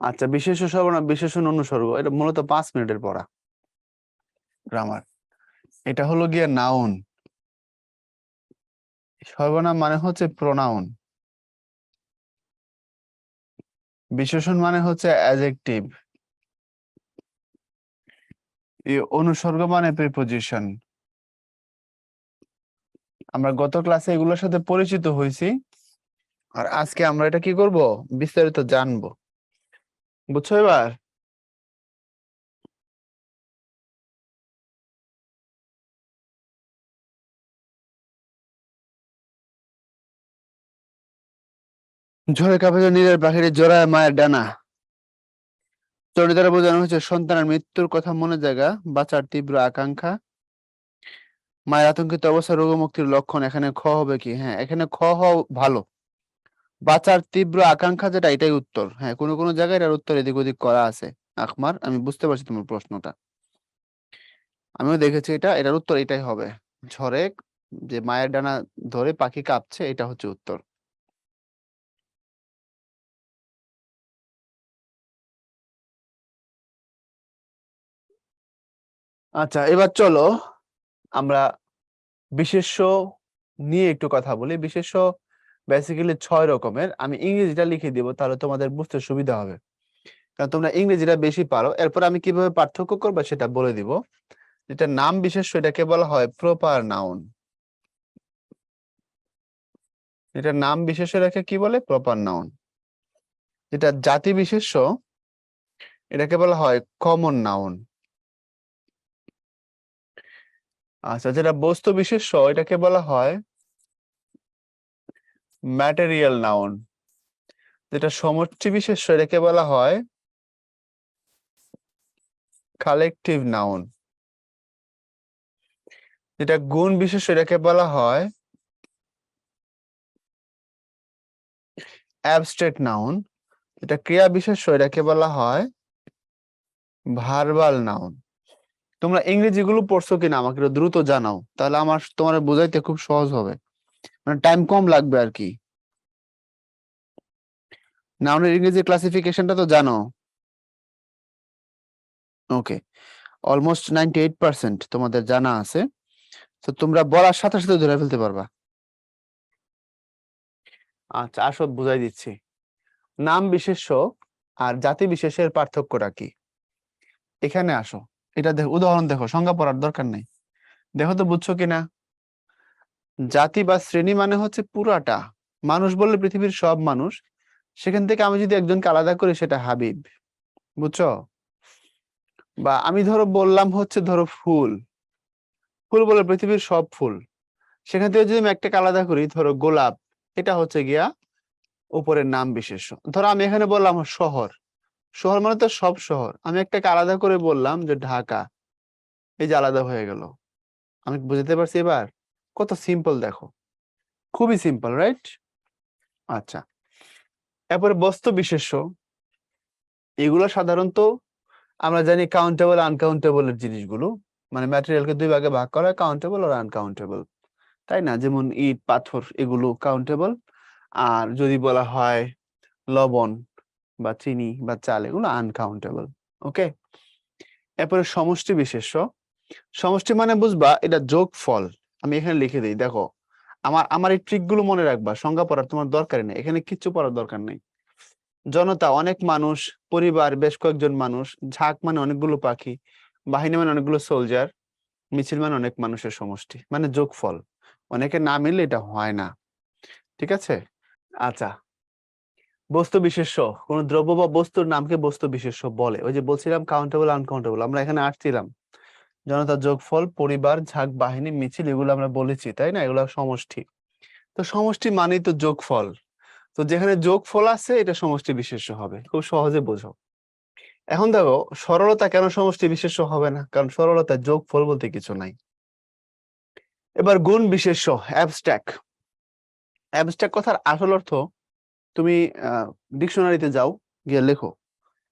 আচ্ছা বিশেষ সর্বনাম বিশেষণ অনুসর্গ, এটা মূলত পাঁচ মিনিটের পড়া। গ্রামার এটা হলো গিয়ে নাউন সর্বনাম মানে হচ্ছে প্রোনাউন বিশেষণ মানে হচ্ছে অ্যাজেক্টিভ অনুসর্গ মানে প্রিপোজিশন আমরা গত ক্লাসে এগুলোর সাথে পরিচিত হয়েছি। আর আজকে আমরা এটা কি করব? বিস্তারিত জানব। বুঝছ এবার? ঝড়ে কাঁপে নীলের পাখির জোড়ায় মায়ের ডানা। চরিত দ্বারা বোঝানো হয়েছে, সন্তানের মৃত্যুর কথা মনে জায়গা, বাঁচার তীব্র আকাঙ্ক্ষা। মায়ের আতঙ্কিত অবস্থা রোগমুক্তির লক্ষণ, এখানে খ হবে কি? হ্যাঁ এখানে খ হওয়া ভালো। বাঁচার তীব্র আকাঙ্ক্ষা যেটা, এটাই উত্তর। হ্যাঁ কোনো কোনো জায়গায় এটার উত্তর এদিক ওদিক করা আছে। আখমার আমি বুঝতে পারছি তোমার প্রশ্নটা। আমিও দেখেছি এটা, এটার উত্তর এটাই হবে। ঝড়ে যে মায়ের ডানা ধরে পাখি কাঁপছে, এটা হচ্ছে উত্তর। আচ্ছা এবার চলো আমরা বিশেষ্য নিয়ে একটু কথা বলি। বিশেষ্য বেসিক্যালি ছয় রকমের। আমি ইংরেজিটা লিখে দিব, তাহলে তোমাদের বুঝতে সুবিধা হবে। কারণ তোমরা ইংরেজিটা বেশি পারো। এরপর আমি কীভাবে পার্থক্য করব সেটা বলে দিব। যেটা নাম বিশেষ এটাকে বলা হয় প্রপার নাউন এটা নাম বিশেষ, এটাকে কি বলে? প্রপার নাউন যেটা জাতি বিশেষ্য, এটাকে বলা হয় কমন নাউন আচ্ছা যেটা বস্তু বিশেষ্য, এটাকে বলা হয় ম্যাটেরিয়াল নাউন যেটা সমষ্টি বিশেষ এটাকে বলা হয় কালেকটিভ নাউন যেটা গুণ বিশেষ এটাকে বলা হয় অ্যাবস্ট্রাক্ট নাউন যেটা ক্রিয়া বিশেষ এটাকে বলা হয় ভার্বাল নাউন তোমরা ইংরেজিগুলো পড়ছো কিনা আমাকে দ্রুত জানাও, তাহলে আমার তোমার বোঝাইতে খুব সহজ হবে। মানে টাইম কম লাগবে আর কি নাউনের ইংরেজি ক্লাসিফিকেশনটা তো জানো? Okay almost ninety eight percent তোমাদের জানা আছে। তো তোমরা বলার সাথে সাথে ধরে ফেলতে পারবা। আচ্ছা আসো, বুঝাই দিচ্ছি। নাম বিশেষ্য আর জাতি বিশেষের পার্থক্যটা কি? এখানে আসো। এটা দেখো, উদাহরণ দেখো, সংজ্ঞা পড়ার দরকার নেই। দেখো তো বুঝছ কিনা? জাতি বা শ্রেণি মানে হচ্ছে পুরাটা। মানুষ বললে পৃথিবীর সব মানুষ। সেখান থেকে আমি যদি একজনকে আলাদা করি, সেটা হাবিব। বুঝছ? বা আমি ধরো বললাম হচ্ছে ধরো ফুল। ফুল বলে পৃথিবীর সব ফুল। সেখান থেকে যদি আমি একটাকে আলাদা করি, ধরো গোলাপ, এটা হচ্ছে গিয়া উপরের নাম বিশেষ। ধরো আমি এখানে বললাম শহর। শহর মানে তো সব শহর। আমি একটাকে আলাদা করে বললাম যে ঢাকা। এই যে আলাদা হয়ে গেল। আমি বুঝতে পারছি এবার? কত সিম্পল দেখো। খুবই সিম্পল রাইট আচ্ছা। এরপরে বস্তু বিশেষ্য। এগুলো সাধারণত আমরা জানি কাউন্টেবল আনকাউন্টেবল এর জিনিসগুলো। মানে ম্যাটেরিয়ালকে দুই ভাগে ভাগ করা কাউন্টেবল আর আনকাউন্টেবল তাই না? যেমন ইট, পাথর, এগুলো কাউন্টেবল আর যদি বলা হয় লবণ বা চিনি বা চাল, এগুলো আনকাউন্টেবল ওকে এরপরে সমষ্টি বিশেষ্য। সমষ্টি মানে বুঝবা, এটা যোগ ফল আমি এখানে লিখে দিই, দেখো। আমার আমার এই ট্রিকগুলো মনে রাখবা, সংজ্ঞা পড়ার তোমার দরকারই নেই, এখানে কিচ্ছু পড়ার দরকার নেই। জনতা অনেক মানুষ, পরিবার, বেশ কয়েকজন মানুষ, ঝাঁক মানে অনেকগুলো পাখি, বাহিনী মানে অনেকগুলো সোলজার মিছিল মানে অনেক মানুষের সমষ্টি মানে যোগফল। অনেকে না মিললে এটা হয় না, ঠিক আছে? আচ্ছা। বস্তু বিশেষ্য, কোন দ্রব্য বা বস্তুর নামকে বস্তু বিশেষ্য বলে। ওই যে বলছিলাম কাউন্টেবল আনকাউন্টেবল আমরা এখানে আসছিলাম। জনতা যোগফল, পরিবার, ঝাঁক, বাহিনী, মিছিল এগুলো আমরা বলেছি, তাই না? এগুলো সমষ্টি। তো সমষ্টি মানেই তো যোগফল। তো যেখানে যোগফল আছে, এটা সমষ্টি বিশেষ হবে। খুব সহজে বোঝো। এখন দেখো, সরলতা কেন সমষ্টি বিশেষ হবে না? কারণ সরলতা যোগফল বলতে কিছু নাই। এবার গুণ বিশেষ্য অ্যাবস্ট্যাক অ্যাবস্ট্যাক কথার আসল অর্থ, তুমি ডিকশনারিতে যাও, গিয়ে লেখো।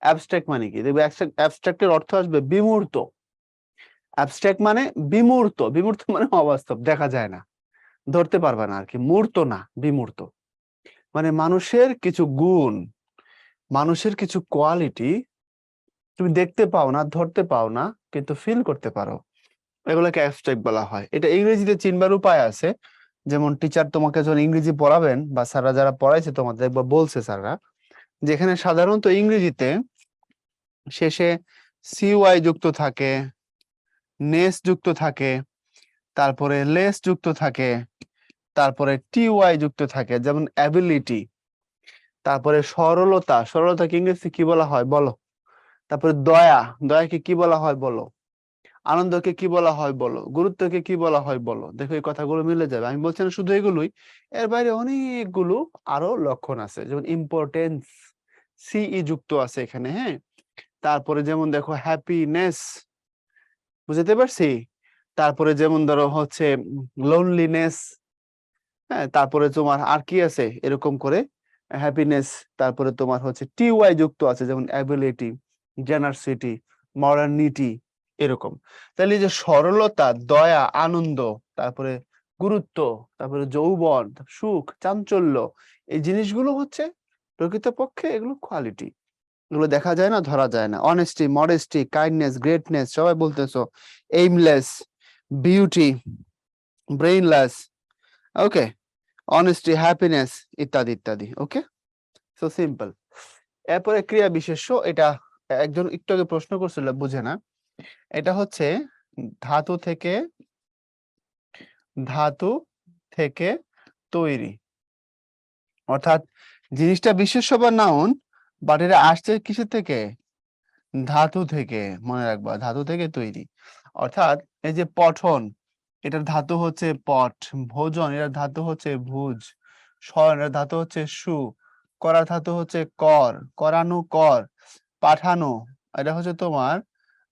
অ্যাবস্ট্যাক মানে কি? দেখবে অ্যাবস্ট্রাক্টের অর্থ আসবে বিমূর্ত। অ্যাবস্ট্রাক্ট মানে বিমূর্ত বিমূর্ত মানে অবাস্তব, দেখা যায় না। ধরতে পারবে না আর কি মূর্ত না, বিমূর্ত। মানে মানুষের কিছু গুণ, মানুষের কিছু কোয়ালিটি তুমি দেখতে পাও না, ধরতে পাও না, কিন্তু ফিল করতে পারো। এগুলোকে অ্যাবস্ট্রাক্ট বলা হয়। এটা ইংরেজিতে চিনবার উপায় আছে। যেমন টিচার তোমাকে যখন ইংরেজি পড়াবেন বা স্যাররা যারা পড়াইছে তোমাদের একবার বলছে স্যাররা, যেখানে সাধারণত ইংরেজিতে শেষে সিওয়াই যুক্ত থাকে নেস যুক্ত থাকে, তারপরে লেস যুক্ত থাকে, তারপরে টিওয়াই যুক্ত থাকে, যেমন অ্যাবিলিটি তারপরে সরলতা সরলতাকে ইংরেজি কি বলা হয় বলো? তারপরে দয়া, দয়াকে কি বলা হয় বলো? আনন্দকে কি বলা হয় বলো? গুরুত্বকে কি বলা হয় বলো? দেখো এই কথাগুলো মিলে যাবে। আমি বলছি না শুধু এগুলোই, এর বাইরে অনেকগুলো আরও লক্ষণ আছে, যেমন ইম্পর্টেন্স সিই যুক্ত আছে এখানে হ্যাঁ? তারপরে যেমন দেখো হ্যাপিনেস বুঝতে পারছি? তারপরে যেমন ধরো হচ্ছে লোনলিনেস হ্যাঁ তারপরে তোমার আর কি আছে? এরকম করে হ্যাপিনেস তারপরে তোমার হচ্ছে টিওয়াই যুক্ত আছে, যেমন অ্যাবিলিটি জেনারসিটি মডার্নিটি এরকম। তাহলে যে সরলতা, দয়া, আনন্দ, তারপরে গুরুত্ব, তারপরে যৌবন, সুখ, চাঞ্চল্য, এই জিনিসগুলো হচ্ছে প্রকৃতপক্ষে এগুলো কোয়ালিটি এগুলো দেখা যায় না, ধরা যায় না। অনেস্টি মডেস্টি কাইন্ডনেস গ্রেটনেস সবাই বলতেছো aimless beauty brainless okay honesty happiness ইত্যাদি ইত্যাদি ওকে সো সিম্পল এরপরে ক্রিয়া বিশেষ্য, এটা একজন একটু আগে প্রশ্ন করছিল, বুঝে না। এটা হচ্ছে ধাতু থেকে ধাতু থেকে তৈরি। অর্থাৎ জিনিসটা বিশেষ্য বা নাউন বাট এটা আসছে কিসের থেকে? ধাতু থেকে, মনে রাখবা, ধাতু থেকে তৈরি। অর্থাৎ এই যে পঠন, এটার ধাতু হচ্ছে পট, ভোজন, এটার ধাতু হচ্ছে ভুজ শয়ন এর ধাতু হচ্ছে সু, করার ধাতু হচ্ছে কর, করানো কর, পাঠানো, এটা হচ্ছে তোমার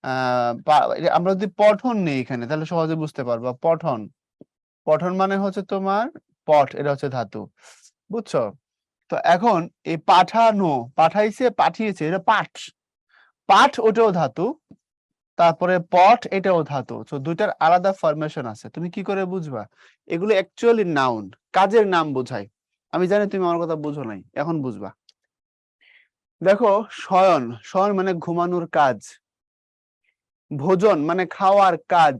আহ আমরা যদি পঠন নেই এখানে, তাহলে সহজে বুঝতে পারবা, পঠন। পঠন মানে হচ্ছে তোমার পট, এটা হচ্ছে ধাতু, বুঝছ? তো এখন এই পাঠানো, পাঠাইছে, পাঠিয়েছে, এটা পাঠ। পাঠ ওটাও ধাতু, তারপরে পট এটাও ধাতু। তো দুইটার আলাদা ফরমেশন আছে। তুমি কি করে বুঝবা? এগুলো অ্যাকচুয়ালি নাউন কাজের নাম বোঝায়। আমি জানি তুমি আমার কথা বুঝো নাই, এখন বুঝবা। দেখো, শয়ন শয়ন মানে ঘুমানোর কাজ। ভোজন মানে খাওয়ার কাজ।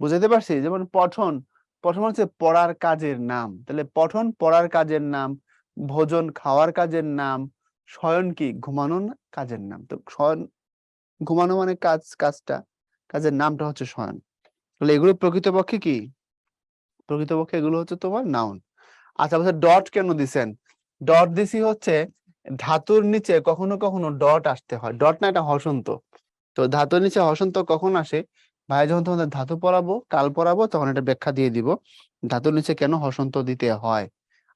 বুঝাতে পারছি? যেমন পঠন পঠন হচ্ছে পড়ার কাজের নাম। তাহলে পঠন, পড়ার কাজের নাম ভোজন খাওয়ার কাজের নাম, শয়ন কি ঘুমানোর কাজের নাম? তো শয়ন, ঘুমানো মানে কাজ, কাজটা, কাজের নামটা হচ্ছে শয়ন। তাহলে এগুলো প্রকৃতপক্ষে কি? প্রকৃতপক্ষে এগুলো হচ্ছে তোমার নাউন আচ্ছা বলছে ডট কেন দিছেন? ডট দিছি হচ্ছে ধাতুর নিচে কখনো কখনো ডট আসতে হয়। ডট না, এটা হসন্ত। তো ধাতুর নিচে হসন্ত কখন আসে? ভাই, যখন তোমাদের ধাতু পড়াবো কাল পড়াবো তখন এটা ব্যাখ্যা দিয়ে দিব। ধাতুর নিচে কেন হসন্ত দিতে হয়?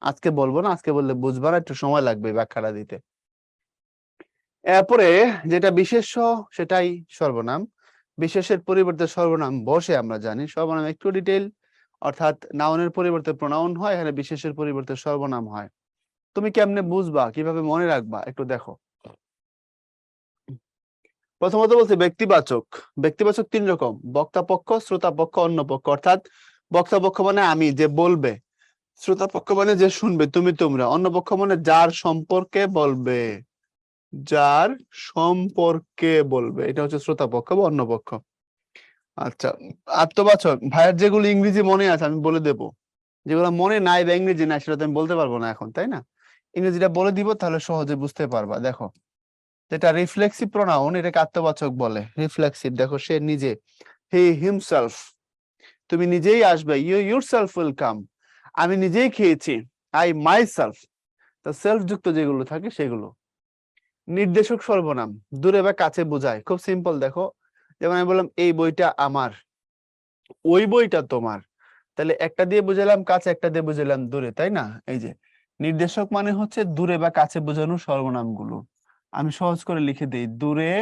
আজকে বলব না, আজকে বললে বুঝবার একটু সময় লাগবে ব্যাখ্যাটা দিতে। এরপরে যেটা বিশেষ্য সেটাই সর্বনাম। বিশেষের পরিবর্তে সর্বনাম বসে আমরা জানি। সর্বনাম একটু ডিটেইল অর্থাৎ নাউনের পরিবর্তে প্রনাউন হয়, এখানে বিশেষের পরিবর্তে সর্বনাম হয়। তুমি কেমনে বুঝবা, কীভাবে মনে রাখবা, একটু দেখো। প্রথমত বলছে ব্যক্তিবাচক। ব্যক্তিবাচক তিন রকম বক্তা পক্ষ শ্রোতা পক্ষ অন্য পক্ষ অর্থাৎ বক্তা পক্ষ মানে আমি, যে বলবে। শ্রোতা পক্ষ মানে যে শুনবে, তুমি তোমরা। অন্য পক্ষ মানে যার সম্পর্কে বলবে, যার সম্পর্কে বলবে। এটা হচ্ছে শ্রোতা পক্ষ বা অন্য পক্ষ। আচ্ছা আত্মবাচক। ভাইয়ের যেগুলো ইংরেজি মনে আছে, আমি বলে দেব। যেগুলো মনে নাই বা ইংরেজি নাই, সেটা তো আমি বলতে পারব না এখন, তাই না? ইংরেজিটা বলে দিব, তাহলে সহজে বুঝতে পারবা। দেখো, যেটা রিফ্লেক্সিভ প্রোনাউন এটাকে আত্মবাচক বলে। রিফ্লেক্সিভ দেখো, সে নিজে। He himself. তুমি নিজেই আসবে। You yourself will come. আমি নিজেই খেয়েছি আই মাই সেলফ তো সেলফ যুক্ত যেগুলো থাকে সেগুলো। নির্দেশক সর্বনাম, দূরে বা কাছে বোঝায়। খুব সিম্পল দেখো, যেমন আমি বললাম, এই বইটা আমার, ওই বইটা তোমার। তাহলে একটা দিয়ে বুঝালাম, কাছে একটা দিয়ে বুঝালাম, দূরে, তাই না? এই যে, নির্দেশক মানে হচ্ছে দূরে বা কাছে বোঝানোর সর্বনামগুলো। আমি সহজ করে লিখে দিই, দূরে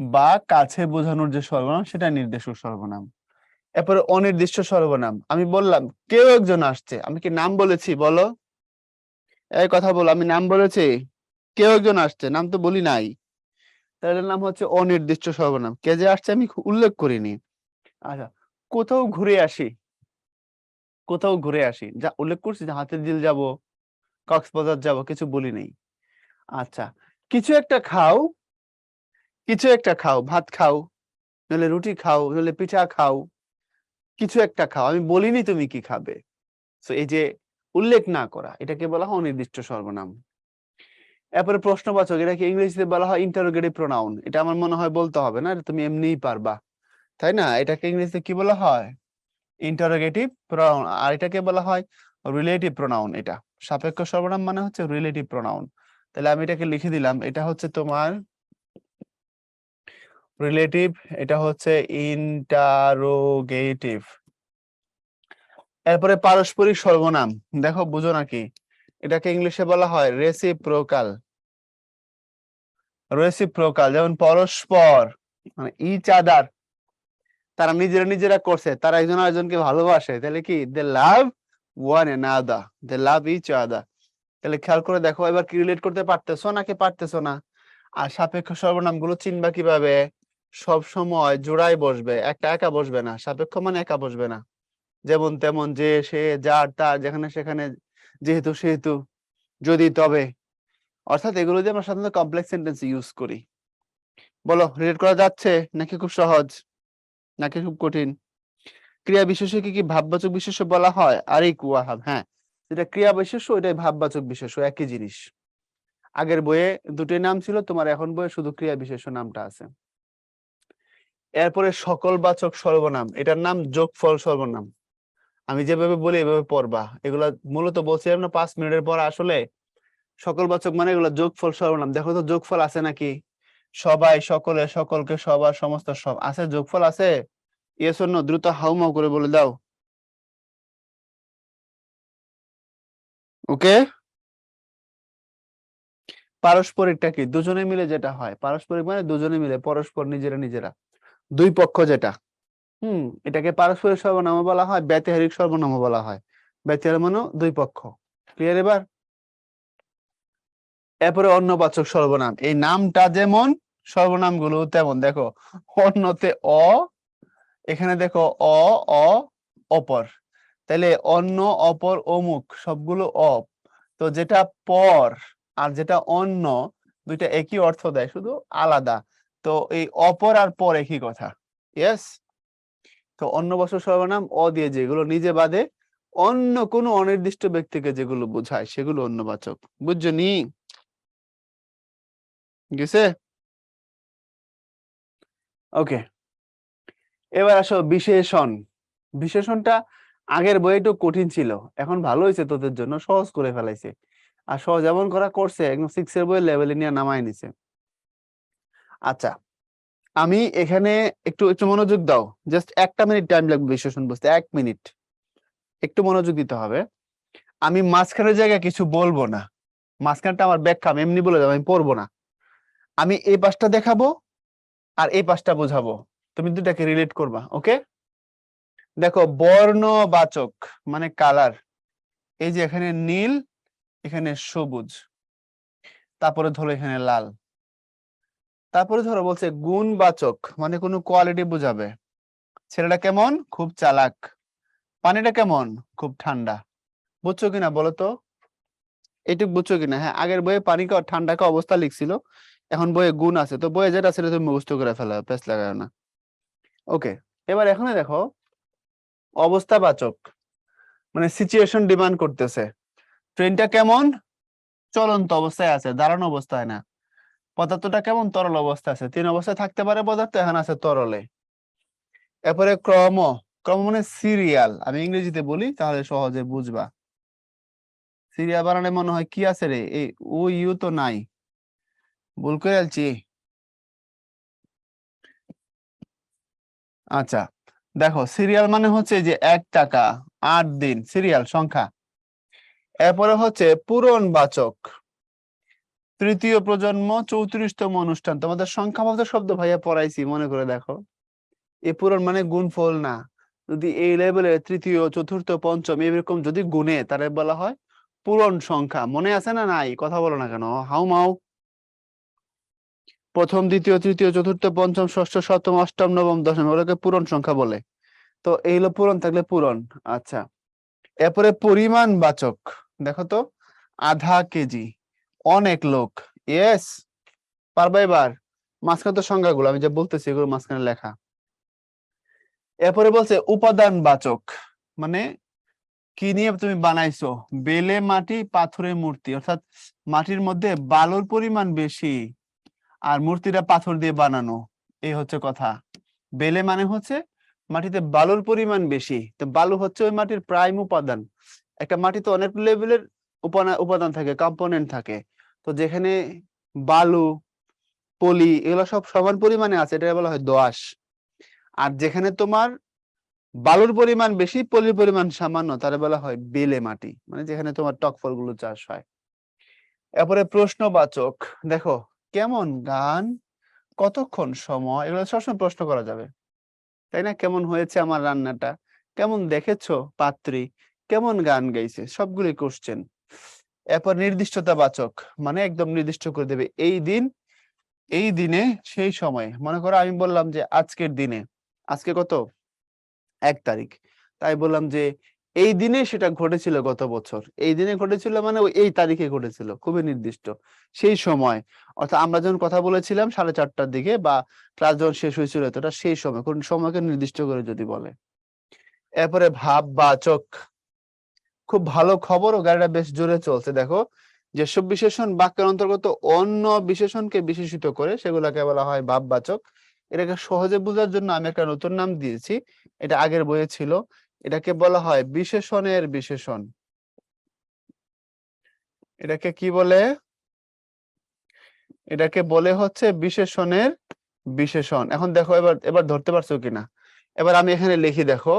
বা কাছে বোঝানোর যে সর্বনাম, সেটা নির্দেশক সর্বনাম। এরপরে অনির্দিষ্ট সর্বনাম। আমি বললাম, কেউ একজন আসছে। আমি কি নাম বলেছি? বলো। এই কথা বলো, আমি নাম বলেছি? কেউ একজন আসছে? নাম তো বলি নাই। তাহলে নাম হচ্ছে অনির্দিষ্ট সর্বনাম। কে যে আসছে আমি উল্লেখ করিনি। আচ্ছা কোথাও ঘুরে আসি। কোথাও ঘুরে আসি। যা উল্লেখ করছি যে হাতের দিল যাব, কক্সবাজার যাব, কিছু বলি নেই। আচ্ছা কিছু একটা খাও। কিছু একটা খাও। ভাত খাও, নইলে রুটি খাও, নইলে পিঠা খাও। কিছু একটা খাও। আমি বলিনি তুমি কি খাবে। তো এই যে উল্লেখ না করা, এটাকে বলা হয় অনির্দিষ্ট সর্বনাম। এরপরে প্রশ্নবাচক এটাকে ইংরেজিতে বলা হয় ইন্টারোগেটিভ প্রোনাউন এটা আমার মনে হয় বলতে হবে না তুমি এমনিই পারবা। তাই না? এটাকে ইংরেজিতে কি বলা হয়? ইন্টারোগেটিভ প্রোনাউন আর এটাকে বলা হয় রিলেটিভ প্রোনাউন এটা। সাপেক্ষ সর্বনাম মানে হচ্ছে রিলেটিভ প্রোনাউন তাহলে আমি এটাকে লিখে দিলাম, এটা হচ্ছে তোমার রিলেটিভ এটা হচ্ছে ইন্টারোগেটিভ এরপরে পারস্পরিক সর্বনাম, দেখো বুঝো নাকি এটাকে ইংলিশে বলা হয় রেসিপ্রোকাল রেসিপ্রোকাল যেমন পরস্পর মানে ইচ আদার তারা নিজেরা নিজেরা করছে, তারা একজন আরেকজনকে ভালোবাসে, তাহলে কি? They love one এনাদা they love each other তাহলে খেয়াল করে দেখো, এবার কি রিলেট করতে পারতেছো নাকি পারতেছো না? আর সাপেক্ষ সর্বনামগুলো চিনবা কীভাবে? সব সময় জোড়ায় বসবে, একটা একা বসবে না, সাপেক্ষ মানে একা বসবে না। যেমন তেমন যে, সে, যার, তার, যেখানে সেখানে, যেহেতু, সেহেতু, যদি, তবে। অর্থাৎ এগুলো দিয়ে আমরা সাধারণত কমপ্লেক্স সেন্টেন্স ইউজ করি। বলো রিলেট করা যাচ্ছে নাকি খুব সহজ? নাকি খুব কঠিন? ক্রিয়া বিশেষকে কি কি ভাববাচক বিশেষ্য বলা হয়? আরে কুয়াহাব হ্যাঁ। যেটা ক্রিয়া বিশেষ্য, ওইটাই ভাববাচক বিশেষ্য, একই জিনিস। আগের বইয়ে দুটোই নাম ছিল, তোমার এখন বইয়ে শুধু ক্রিয়া বিশেষ্য নামটা আছে। এরপরে সকল বাচক সর্বনাম। এটার নাম যোগফল সর্বনাম। আমি যেভাবে বলি, এভাবে পড়বা। এগুলা মূলত বলছিলাম না, পাঁচ মিনিটের পর আসলে সকল বাচক মানে এগুলা যোগফল সর্বনাম। দেখো তো, যোগফল আছে নাকি? সবাই, সকলে, সকলকে, সবার, সমস্ত সব। আছে, যোগফল আছে? ইয়েস অন্য দ্রুত হাউমাউ করে বলে দাও। ওকে? পারস্পরিকটা কি? দুজনে মিলে যেটা হয়। পারস্পরিক মানে দুজনে মিলে, পরস্পর নিজেরা নিজেরা। দুই পক্ষ যেটা। হুম, এটাকে পারস্পরিক সর্বনাম বলা হয়, ব্যতিহারিক সর্বনাম বলা হয়। ব্যতিহার মানে দুই পক্ষ। ক্লিয়ার এবার? এরপরে অন্যবাচক সর্বনাম। এই নামটা যেমন সর্বনামগুলো তেমন। দেখো অন্যতে অ, এখানে দেখো অ অ, অপর। তাহলে অন্য অপর, অমুক, সবগুলো অপ তো যেটা পর আর যেটা অন্য দুইটা একই অর্থ দেয়, শুধু আলাদা। তো এই অপর আর পর একই কথা? ইয়েস তো অন্য বছর সর্বনাম অ দিয়ে যেগুলো নিজে বাদে অন্য কোনো অনির্দিষ্ট ব্যক্তিকে যেগুলো বোঝায় সেগুলো অন্যবাচক বুঝছ নি? গেছে? ওকে এবার আসো বিশেষণ। বিশেষণটা আগের বই একটু কঠিন ছিল। এখন ভালো হয়েছে তোদের জন্য, সহজ করে ফেলাইছে। আর সহজ এমন করা করছে, একদম সিক্স এর বইয়ের লেভেলে নিয়ে নামায় নিছে। আচ্ছা আমি এখানে একটু একটু মনোযোগ দাও। জাস্ট একটা মিনিট টাইম লাগবে বিশেষণ বুঝতে, এক মিনিট একটু মনোযোগ দিতে হবে। আমি মাঝখানের জায়গায় কিছু বলব না। মাঝখানটা আমার ব্যাখ্যা, আমি এমনি বলে যাব আমি পড়ব না। আমি এই পাশটা দেখাবো আর এই পাশটা বোঝাবো। তুমি দুটাকে রিলেট করবা ওকে দেখো, বর্ণবাচক মানে কালার এই যে এখানে নীল, এখানে সবুজ। তারপরে ধরো এখানে লাল। তারপরে ধরো বলছে গুণবাচক মানে কোনো কোয়ালিটি বোঝাবে। ছেলেটা কেমন? খুব চালাক। পানিটা কেমন? খুব ঠান্ডা। বুঝছ কিনা বলো তো? এইটুক বুঝছ কিনা? হ্যাঁ আগের বইয়ে পানি ঠান্ডা কা অবস্থা লিখছিল। এখন বইয়ে গুণ আছে। তো বইয়ে যেটা ছিল তুমি মুখস্থ করে ফেলা পেস লাগায় না। ওকে এবার এখানে দেখো, অবস্থাবাচক মানে সিচুয়েশন ডিমান্ড করতেছে। ট্রেনটা কেমন? চলন্ত অবস্থায় আছে, দাঁড়ানো অবস্থায় না। পদার্থটা কেমন তরল অবস্থা আছে? তিন অবস্থায় থাকতে পারে পদার্থ, এখন আছে তরলে। এরপরে ক্রম ক্রম মানে সিরিয়াল। আমি ইংরেজিতে বলি, তাহলে সহজে বুঝবা। সিরিয়াল বানানে মনে হয় কি আছে রে? এই ও ইউ তো নাই। ভুল করে আলছি। আচ্ছা দেখো, সিরিয়াল মানে হচ্ছে যে এক টাকা, আট দিন, সিরিয়াল, সংখ্যা। এরপরে হচ্ছে পূরণবাচক তৃতীয় প্রজন্ম চৌত্রিশতম অনুষ্ঠান। তোমাদের সংখ্যাবাচক শব্দ ভাইয়া পড়াইছি, মনে করে দেখো। এ পূরণ মানে গুণফল না। যদি এই লেভেলে তৃতীয়, চতুর্থ, পঞ্চম এরকম যদি গুণে, তাহলে বলা হয় পূরণ সংখ্যা। মনে আছে না নাই? কথা বলো না কেন। হাউ মাউ। প্রথম, দ্বিতীয়, তৃতীয়, চতুর্থ, পঞ্চম, ষষ্ঠ, সপ্তম, অষ্টম, নবম, দশম ওগুলোকে পূরণ সংখ্যা বলে। তো এই এইগুলো পূরণ, থাকলে পূরণ। আচ্ছা। এরপরে পরিমাণ বাচক দেখো তো, আধা কেজি। অনেক লোক। ইয়েস পারবা এবার। মাঝখানে তো সংজ্ঞাগুলো, আমি যে বলতেছি এগুলো মাঝখানে লেখা। এরপরে বলছে উপাদান বাচক মানে কি নিয়ে তুমি বানাইছো? বেলে মাটি পাথরের মূর্তি। অর্থাৎ মাটির মধ্যে বালুর পরিমাণ বেশি আর মূর্তিটা পাথর দিয়ে বানানো। এই হচ্ছে কথা। বেলে মানে হচ্ছে মাটিতে বালুর পরিমাণ বেশি। তো বালু হচ্ছে ওই মাটির প্রাইম উপাদান। একটা মাটিতে অনেক লেভেলের উপাদান উপাদান থাকে, কম্পোনেন্ট থাকে। তো যেখানে বালু, পলি এগুলো সব সমান পরিমাণে আছে এটা বলা হয় দোআঁশ। আর যেখানে তোমার বালুর পরিমাণ বেশি, পলির পরিমাণ সামান্য তারা বলা হয় বেলে মাটি মানে যেখানে তোমার টক ফলগুলো চাষ হয়। এরপরে প্রশ্নবাচক, দেখো, কেমন গান, কতক্ষণ সময়, এগুলো সবসময় প্রশ্ন করা যাবে। তাই না? কেমন হয়েছে আমার রান্নাটা? কেমন দেখেছ, পাত্রী? কেমন গান গাইছে? সবগুলি কোশ্চেন এরপর নির্দিষ্টতা বাচক মানে একদম নির্দিষ্ট করে দেবে। এই দিন, এই দিনে, সেই সময়, মনে করো আমি বললাম যে আজকের দিনে, আজকে কত? এক তারিখ। তাই বললাম যে এই দিনে সেটা ঘটেছিল গত বছর। এই দিনে ঘটেছিল মানে ওই, এই তারিখে ঘটেছিল, খুবই নির্দিষ্ট। সেই সময়, অর্থাৎ আমরা যখন কথা বলেছিলাম সাড়ে চারটার দিকে বা ক্লাস যখন শেষ হয়েছিল সেই সময়, কোন সময়কে নির্দিষ্ট করে যদি বলে। এরপরে ভাব বাচক খুব ভালো খবর ও গাড়িটা বেশ জোরে চলছে, দেখো। যেসব বিশেষণ বাক্যের অন্তর্গত অন্য বিশেষণকে বিশেষিত করে সেগুলোকে বলা হয় ভাববাচক এটাকে সহজে বোঝার জন্য আমি একটা নতুন নাম দিয়েছি। এটা আগের বইয়ে ছিল। এটাকে বলা হয় বিশেষণের বিশেষণ। এটাকে কি বলে? এটাকে বলে হচ্ছে বিশেষণের বিশেষণ। এখন দেখো, এবার এবার ধরতে পারছ কিনা? এবার আমি এখানে লিখি, দেখো।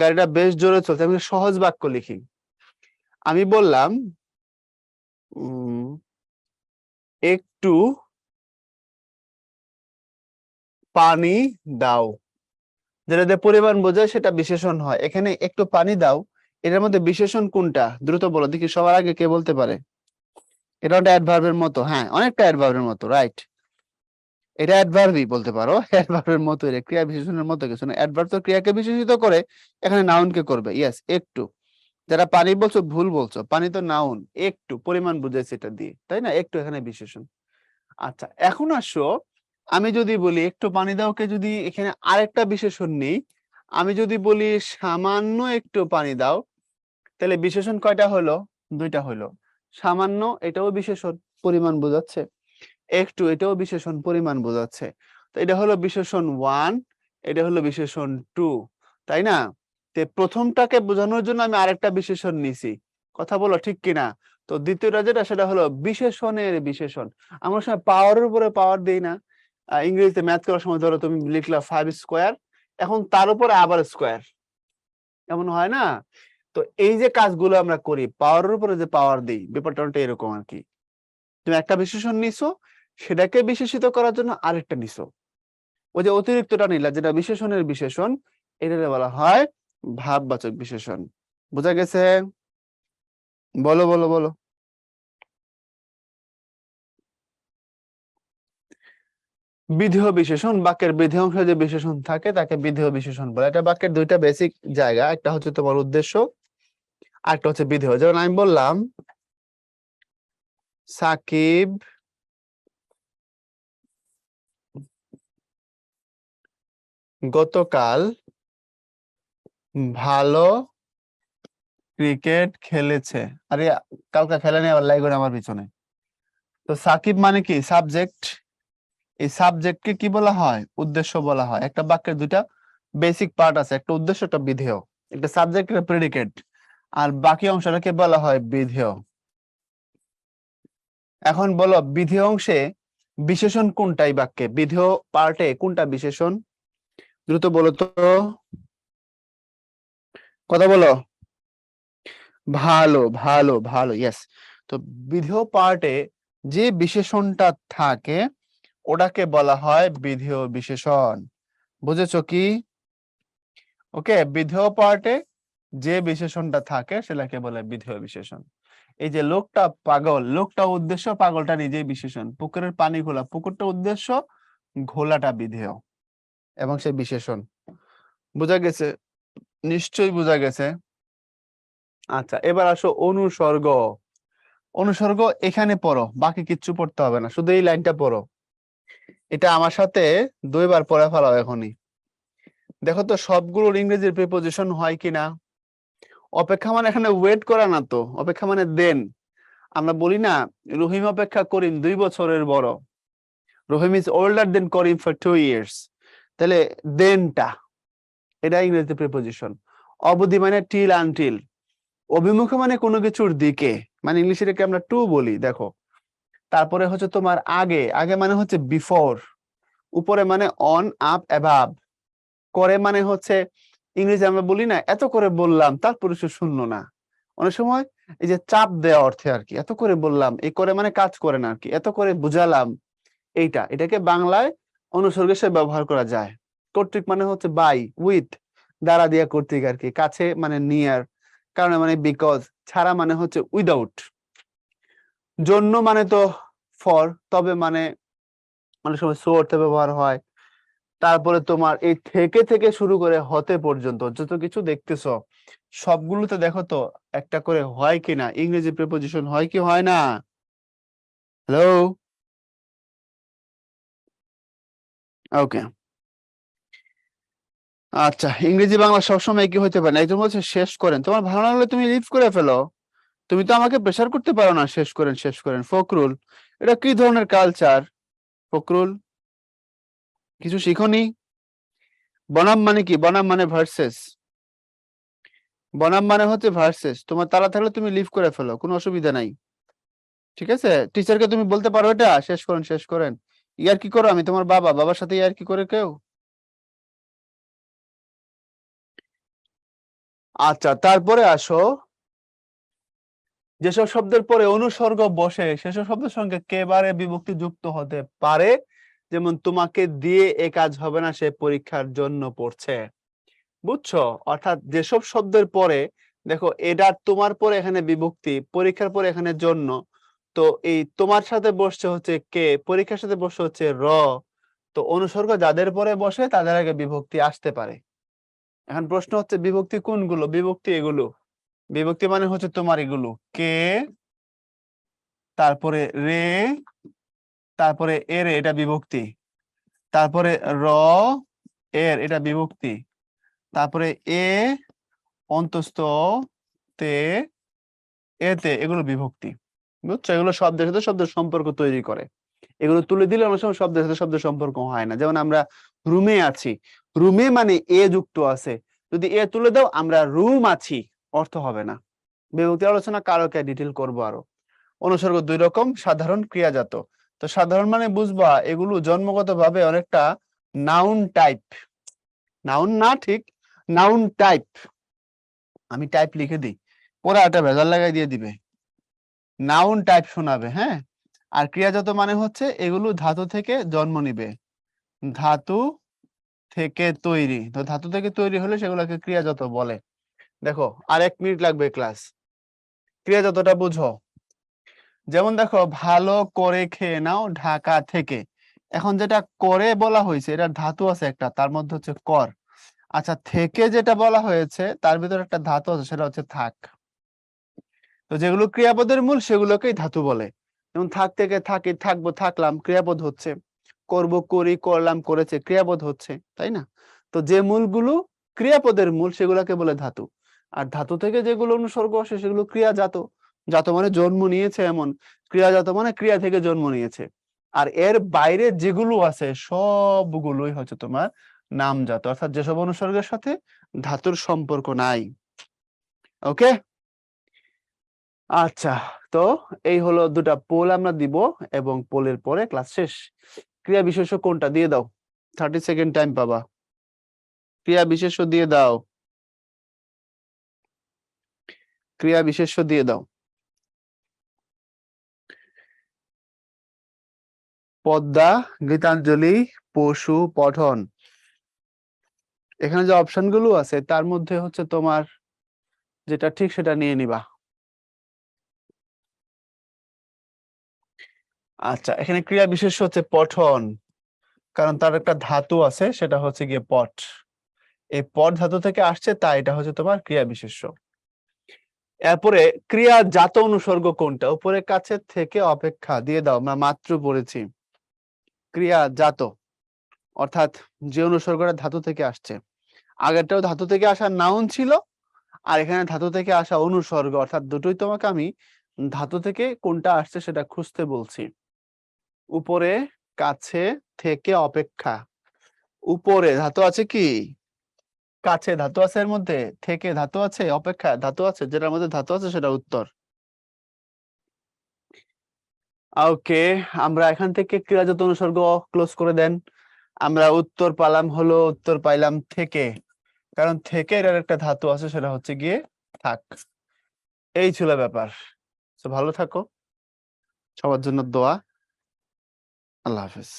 গাড়িটা বেশ জোরে চলছে। আমি সহজ বাক্য লিখি। আমি বললাম একটু পানি দাও। যেটা দিয়ে পরিমাণ বোঝায় সেটা বিশেষণ হয়। এখানে একটু পানি দাও। এটার মধ্যে বিশেষণ কোনটা? দ্রুত বলো। দেখি সবার আগে কে বলতে পারে। এটা অ্যাডভার্বের মতো। হ্যাঁ অনেকটা অ্যাডভার্বের মতো রাইট এটা অ্যাডভার্বই বলতে পারো। অ্যাডভার্বের মতো, এটা ক্রিয়া বিশেষণের মতো কিছু না। অ্যাডভার্ব তো ক্রিয়াকে বিশেষিত করে, এখানে নাউনকে করবে। ইয়েস একটু। যারা পানি বলছো, ভুল বলছো, পানি তো নাউন একটু। পরিমাণ বুঝাইছে এটা দিয়ে, তাই না? একটু এখানে বিশেষণ। আচ্ছা এখন আসো, আমি যদি বলি, একটু পানি দাওকে যদি এখানে আরেকটা বিশেষণ নেই, আমি যদি বলি, সামান্য একটু পানি দাও, তাহলে বিশেষণ কয়টা হলো? দুইটা হলো। সামান্য এটাও বিশেষণ, পরিমাণ বোঝাচ্ছে। একটু এটাও বিশেষণ পরিমাণ বোঝাচ্ছে। তো এটা হলো বিশেষণ ওয়ান এটা হলো বিশেষণ টু তাই না? তে প্রথমটাকে বোঝানোর জন্য আমি আরেকটা বিশেষণ নিছি। কথা বলো ঠিক কিনা? তো দ্বিতীয়টা যেটা, সেটা হলো বিশেষণের বিশেষণ আমরা সময় পাওয়ারের উপরে পাওয়ার দেই না। ইংরেজিতে ম্যাথ করার সময় ধরো তুমি লিখলা ফাইভ স্কোয়ার এখন তার উপরে আবার স্কোয়ার এমন হয় না? তো এই যে কাজগুলো আমরা করি পাওয়ারের উপরে যে পাওয়ার দিই, ব্যাপারটা এরকম আর কি। তুমি একটা বিশেষণ নিছো সেটাকে বিশেষিত করার জন্য আরেকটা নিছো ওই যে অতিরিক্তটা নিলা, যেটা বিশেষণের বিশেষণ এটা বলা হয় ভাববাচক বিশেষণ। বোঝা গেছে? বলো বলো বলো। বিধেয় বিশেষণ, বাক্যের বিধেয় অংশে যে বিশেষণ থাকে, তাকে বিধেয় বিশেষণ বলে। এটা বাক্যের দুইটা বেসিক জায়গা, একটা হচ্ছে তোমার উদ্দেশ্য আর একটা হচ্ছে বিধেয়। যেমন আমি বললাম, সাকিব গতকাল ভালো ক্রিকেট খেলেছে। আরে, কালকে খেলেনি আবার লাইগ আমার পিছনে। তো সাকিব মানে কি? সাবজেক্ট। এই সাবজেক্টকে কি বলা হয়? উদ্দেশ্য বলা হয়। একটা বাক্যের দুইটা বেসিক পার্ট আছে। একটা উদ্দেশ্য, একটা বিধেয়। একটা সাবজেক্ট, একটা প্রেডিকেট। আর বাকি অংশটাকে বলা হয় বিধেয়। এখন বলো, বিধেয় অংশে বিশেষণ কোনটাই বাক্যে? বিধেয় পার্টে কোনটা বিশেষণ? দ্রুত বলো তো। কথা বলো। ভালো ভালো ভালো ইয়েস তো বিধেয় পার্টে যে বিশেষণটা থাকে, ওটাকে বলা হয় বিধেয় বিশেষণ। বুঝেছ কি? ওকে, বিধেয় পার্টে যে বিশেষণটা থাকে, সেটাকে বলে বিধেয় বিশেষণ। এই যে লোকটা পাগল, লোকটা উদ্দেশ্য পাগলটা নিজেই বিশেষণ। পুকুরের পানি ঘোলা পুকুরটা উদ্দেশ্য, ঘোলাটা বিধেয়। এবং সে বিশেষণ। বোঝা গেছে? নিশ্চয়ই বোঝা গেছে। আচ্ছা এবার আসো অনুসর্গ। অনুসর্গ এখানে পড়ো, বাকি কিচ্ছু পড়তে হবে না, শুধু এই লাইনটা পড়ো। এটা আমার সাথে দুইবার পড়ে ফেলাও এখনই। দেখো তো, সবগুলোর ইংরেজির প্রিপোজিশন হয় কিনা? অপেক্ষা মানে এখানে ওয়েট করা না তো, অপেক্ষা মানে দেন। আমরা বলি না, রহিম অপেক্ষা করিম দুই বছরের বড়। Rahim is older then Karim for two years তাহলে দেনটা, এটা ইংরেজিতে প্রিপোজিশন অবধি মানে টিল আনটিল অভিমুখে মানে কোনো কিছুর দিকে মানে ইংলিশে এটাকে আমরা টু বলি, দেখো। তারপরে হচ্ছে তোমার আগে আগে মানে হচ্ছে বিফোর উপরে মানে অন আপ অ্যাভাব করে মানে হচ্ছে, ইংরেজি আমরা বলি না, এত করে বললাম, তারপরে সে শুনলো না। অনেক সময় এই যে চাপ দেওয়া অর্থে আর কি, এত করে বললাম এই করে মানে কাজ করে না আর কি, এত করে বুঝালাম, এইটা, এটাকে বাংলায় অনুসর্গ হিসেবে ব্যবহার করা যায়। কর্তৃক মানে হচ্ছে বাই উইথ দ্বারা দিয়া কর্তৃক আর কি কাছে মানে নিয়ার কারণে মানে বিকজ ছাড়া মানে হচ্ছে উইদাউট জন্য মানে তো ফর তবে মানে অনেক সময় সো অর্থে ব্যবহার হয়। তারপরে তোমার এই থেকে থেকে শুরু করে হতে পর্যন্ত যত কিছু দেখতেছো, সবগুলোতে দেখো তো একটা করে হয় কিনা? ইংরেজি প্রিপোজিশন হয় কি হয় না? হ্যালো ওকে আচ্ছা ইংরেজি বাংলা সবসময় কি হতে পারে না। একজন বলছে শেষ করেন। তোমার ভালো না হলে তুমি লিভ করে ফেলো। তুমি তো আমাকে প্রেশার করতে পারো না। শেষ করেন শেষ করেন। ফখরুল, এটা কি ধরনের কালচার ফখরুল, কিছু শিখনি? বনাম মানে কি? বনাম মানে ভার্সেস বনাম মানে হচ্ছে ভার্সেস তোমার তারা থাকলে তুমি লিভ করে ফেলো। কোনো অসুবিধা নাই। ঠিক আছে? টিচারকে তুমি বলতে পারো এটা? শেষ করেন শেষ করেন। ইয়ার কি করো? আমি তোমার বাবা, বাবার সাথে ইয়ার কি করে কেউ? আচ্ছা তারপরে আসো। যেসব শব্দের পরে অনুসর্গ বসে, সেসব শব্দের সঙ্গে কেবারে বিভক্তি যুক্ত হতে পারে? যেমন, তোমাকে দিয়ে এ কাজ হবে না, সে পরীক্ষার জন্য পড়ছে। বুঝছ? অর্থাৎ যেসব শব্দের পরে, দেখো এটা তোমার পরে এখানে বিভক্তি, পরীক্ষার পরে এখানে জন্য তো এই তোমার সাথে বসছে হচ্ছে কে? পরীক্ষার সাথে বসছে হচ্ছে র। তো অনুসর্গ যাদের পরে বসে, তাদের আগে বিভক্তি আসতে পারে। এখন প্রশ্ন হচ্ছে, বিভক্তি কোনগুলো? বিভক্তি এগুলো। বিভক্তি মানে হচ্ছে তোমার এগুলো। কে? তারপরে রে। তারপরে এর, এটা বিভক্তি। তারপরে র, এর, এটা বিভক্তি। তারপরে এ, অন্তস্থ তে এতে এগুলো বিভক্তি। বুঝছ? এগুলো শব্দের সাথে শব্দের সম্পর্ক তৈরি করে। এগুলো তুলে দিলে অনেক সময় শব্দের সাথে শব্দের সম্পর্ক হয় না। যেমন আমরা রুমে আছি। রুমে মানে এ যুক্ত আছে। যদি এ তুলে দাও, আমরা রুম আছি, অর্থ হবে না। বিভক্তি আলোচনা কারকে ডিটেল করব আরও। অনুসর্গ দুই রকম, সাধারণ ক্রিয়াজাত। তো সাধারণ মানে বুঝবা, এগুলো জন্মগত ভাবে অনেকটা নাউন টাইপ নাউন না ঠিক নাউন টাইপ আমি টাইপ লিখে দিই। পরে একটা ভেজাল লাগাই দিয়ে দিবে। নাউন টাইপ শোনাবে হ্যাঁ? আর ক্রিয়াজাত মানে হচ্ছে এগুলো ধাতু থেকে জন্ম নিবে। ধাতু থেকে তৈরি। তো ধাতু থেকে তৈরি হলে সেগুলোকে ক্রিয়াজাত বলে। দেখো আর এক মিনিট লাগবে ক্লাস। ক্রিয়াজাতটা বুঝো। যেমন দেখো, ভালো করে খেয়ে নাও ঢাকা থেকে। এখন যেটা করে বলা হয়েছে, এটা ধাতু আছে একটা, তার মধ্যে হচ্ছে কর। আচ্ছা থেকে যেটা বলা হয়েছে, তার ভিতরে একটা ধাতু আছে, সেটা হচ্ছে থাক। তো যেগুলো ক্রিয়াপদের মূল সেগুলোকেই ধাতু বলে। যেমন থাক থেকে থাকি, থাকব, থাকলাম, ক্রিয়াপদ হচ্ছে। করব, করি, করলাম, করেছে, ক্রিয়াপদ হচ্ছে, তাই না? তো যে মূলগুলো ক্রিয়াপদের মূল সেগুলোকে বলে ধাতু। আর ধাতু থেকে যেগুলো অনুসর্গ আসে সেগুলো ক্রিয়াজাত। জাত মানে জন্ম নিয়েছে এমন। ক্রিয়াজাত মানে ক্রিয়া থেকে জন্ম নিয়েছে। আর এর বাইরে যেগুলো আছে সবগুলোই হচ্ছে তোমার নামজাত। অর্থাৎ যেসব অনুসর্গের সাথে ধাতুর সম্পর্ক নাই। ওকে? আচ্ছা তো এই হলো দুটা পোল আমরা দিব এবং পোলের পরে ক্লাস শেষ। ক্রিয়া বিশেষ কোনটা? দিয়ে দাও। থার্টি সেকেন্ড টাইম পাবা। ক্রিয়া বিশেষ দিয়ে দাও। ক্রিয়া বিশেষ্য দিয়ে দাও। পদ্মা, গীতাঞ্জলি, পশু, পঠন। এখানে যে অপশনগুলো আছে, তার মধ্যে হচ্ছে তোমার যেটা ঠিক সেটা নিয়ে নিবা। আচ্ছা এখানে ক্রিয়া বিশেষ হচ্ছে পঠন, কারণ তার একটা ধাতু আছে, সেটা হচ্ছে গিয়ে পট। এই পট ধাতু থেকে আসছে, তাই এটা হচ্ছে তোমার ক্রিয়া বিশেষ্য। এরপরে ক্রিয়া জাত অনুসর্গ কোনটা? উপরে কাছে থেকে অপেক্ষা, দিয়ে দাও, আমরা মাত্র পড়েছি। ক্রিয়া জাত অর্থাৎ যে অনুসর্গটা ধাতু থেকে আসছে। আগেরটাও ধাতু থেকে আসা নাউন ছিল, আর এখানে ধাতু থেকে আসা অনুসর্গ, অর্থাৎ দুটোই তোমাকে আমি ধাতু থেকে কোনটা আসছে সেটা খুঁজতে বলছি। উপরে, কাছে থেকে অপেক্ষা। উপরে ধাতু আছে কি? কাছে ধাতু আছে এর মধ্যে, থেকে ধাতু আছে, অপেক্ষা ধাতু আছে, যেটার মধ্যে ধাতু আছে সেটা উত্তর। ওকে, আমরা এখান থেকে ক্রিয়াজাত অনুসর্গ ক্লোজ করে দেন। আমরা উত্তর পালাম হলো, উত্তর পাইলাম থেকে। কারণ থেকে এটার একটা ধাতু আছে, সেটা হচ্ছে গিয়ে থাক। এই ছিল ব্যাপার। তো ভালো থাকো। সবার জন্য দোয়া। আল্লাহ হাফেজ